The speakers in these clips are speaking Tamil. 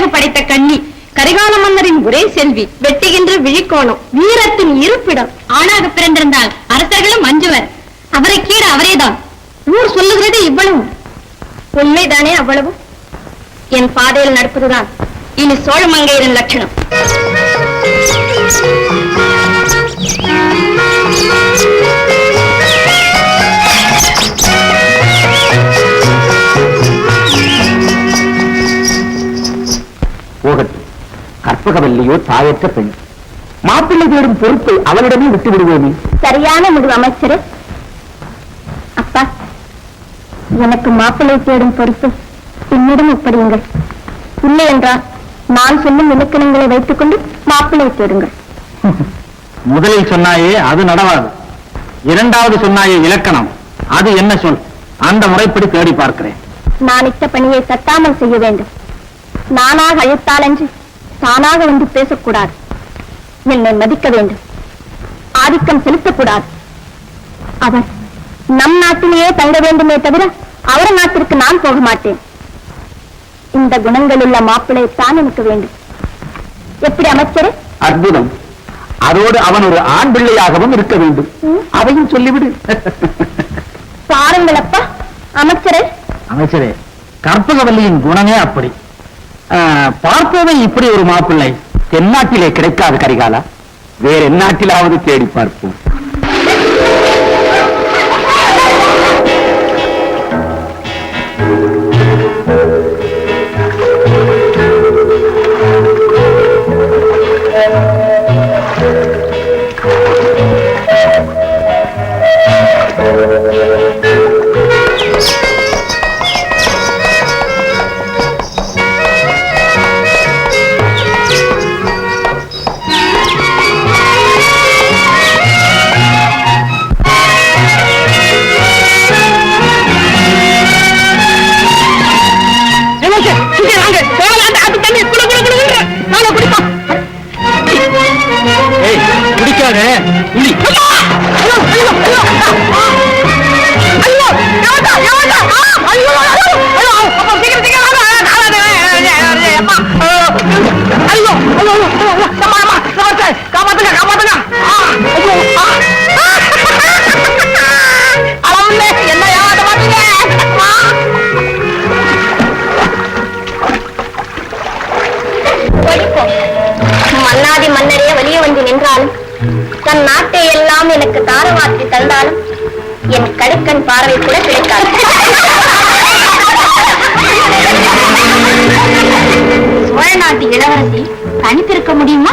பேரழகு படைத்த கண்ணி கரிகால மன்னரின் ஒரே செல்வி வெட்டுகின்ற விழிக்கோணம் வீரத்தின் இருப்பிடம். ஆணாக பிறந்திருந்தால் அரசர்களும் அஞ்சுவர். அவரை கீழ அவரேதான். ஊர் சொல்லுகிறது இவ்வளவு உண்மைதானே அவ்வளவு என் பாதையில் நடப்பதுதான் இனி சோழமங்கையரின் லட்சணம். போகட்டும். கற்பகவல்லியோ தாயற்ற பெண். மாப்பிள்ளை தேடும் பொறுப்பை அவளிடமே விட்டு விடுவோமே. சரியான முடிவு அமைச்சர். அப்பா எனக்கு மாப்பிள்ளை தேடும் பொறுப்பு என்னிடம் ஒப்படையுங்கள். இல்லை என்றால் நான் சொல்லும் இலக்கணங்களை வைத்துக் கொண்டு மாப்பிள்ளை தேடுங்கள். முதலில் சொன்னாயே அது நடவாது. இரண்டாவது சொன்னாயே இலக்கணம். அது என்ன சொல்? அந்த முறைப்படி தேடி பார்க்கிறேன். நான் இட்ட பணியை தட்டாமல் செய்ய வேண்டும். நானாக அழைத்தாலன்றி தானாக வந்து பேசக்கூடாது. என்னை மதிக்க வேண்டும். ஆதிக்கம் செலுத்தக்கூடாது. அவர் நம் நாட்டிலேயே தங்க வேண்டுமே தவிர அவர் நாட்டிற்கு நான் போக மாட்டேன். இந்த குணங்கள் உள்ள மாப்பிளை தான் எனக்கு வேண்டும். எப்படி அமைச்சரே? அற்புதம். அதோடு அவன் ஒரு ஆண் பிள்ளையாகவும் இருக்க வேண்டும். ம். அதையும் சொல்லிவிடு. பாருங்கள் அப்பா அமைச்சரே. அமைச்சரே கற்பகவல்லியின் குணமே அப்படி. ஆஹ், இப்படி ஒரு மாப்பிள்ளை தென்னாட்டிலே கிடைக்காது கரிகாலா. வேற எந்நாட்டிலாவது தேடி பார்ப்போம். ஏய், குடிக்காத. குடி மன்னாதி தன் நாட்டை எல்லாம் எனக்கு தாரவாத்தி தந்தாலும் என் கடுக்கன் பார்வை கூட கிடைக்காது. சோழ நாட்டு இளவரசி தனித்திருக்க முடியுமா?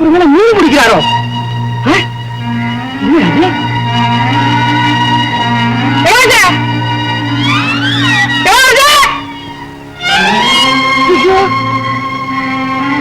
ஒருவேளை மீன் பிடிக்கிறாரோ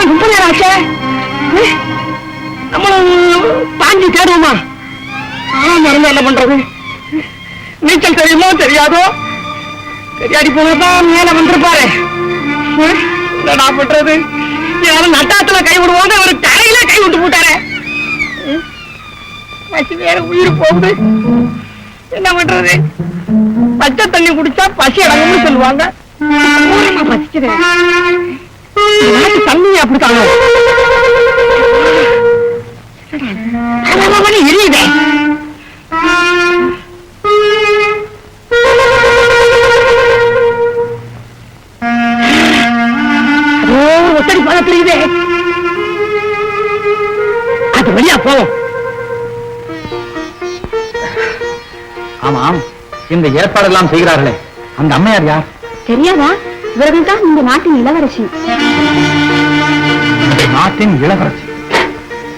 ரொம்ப நேரம் ஆச்சே நம்மளும் பாஞ்சு தேடுவோமா ஆ மருந்து என்ன பண்றது? நீச்சல் தெரியுமோ தெரியாதோ? தெரியாடி போனதான் மேல வந்திருப்பாரு. என்னடா பண்றது? யாரும் நட்டாத்துல கை விடுவோம் ஒரு தலையில கை விட்டு போட்டாரே. பசி வேற உயிர் போகுது. என்ன பண்றது? பச்சை தண்ணி குடிச்சா பசி அடங்கும்னு சொல்லுவாங்க. ஊரமா பசிக்குது. தண்ணி அப்படித்தானோ. எரியுதே வழியா போவோம். ஆமாம் இந்த ஏற்பாடெல்லாம் செய்கிறார்களே. அந்த அம்மையார் யார்? தெரியாதா? இவர்கள் தான் இந்த நாட்டின் இளவரசி. நாட்டின் இளவரசி.